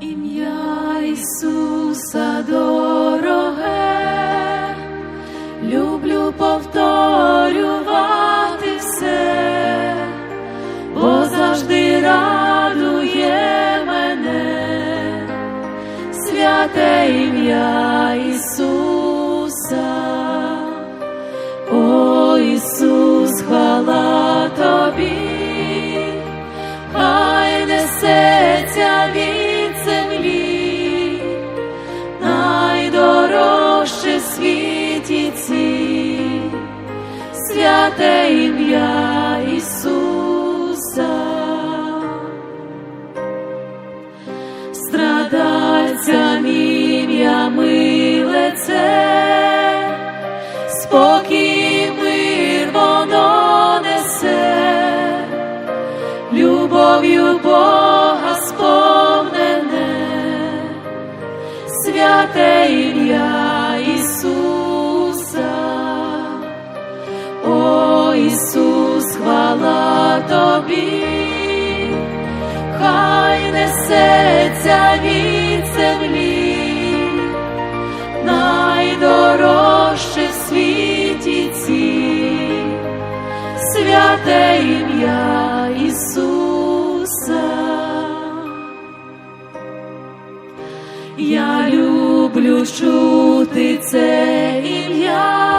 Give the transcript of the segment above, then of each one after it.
Ім'я Ісуса дороге, люблю повторювати все, бо завжди радує мене, святе ім'я Ісуса. Святе ім'я Ісуса. Страдальцям ім'я миле це, спокій мир воно несе, любов'ю Бога несеться від землі, найдорожче в світі ці, святе ім'я Ісуса. Я люблю чути це ім'я,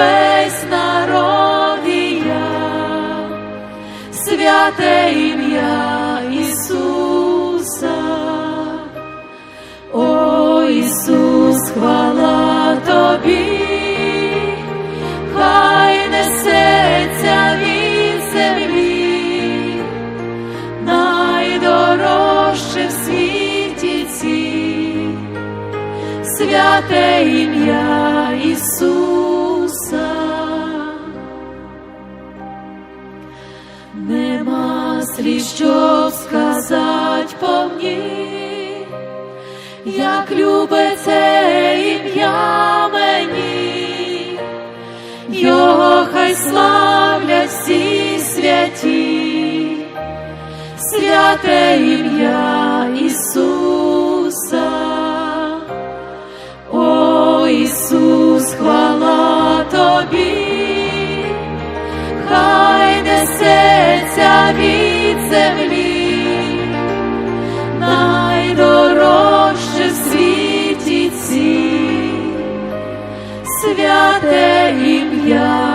весь народ і я, святе ім'я Ісуса. О Ісус, хвала тобі, хай несеться від землі, найдорожче в світі ці, святе ім'я Ісуса. Нема слів, що сказать по мені, як любе це ім'я мені, його хай славлять всі святі, святе ім'я святе ім'я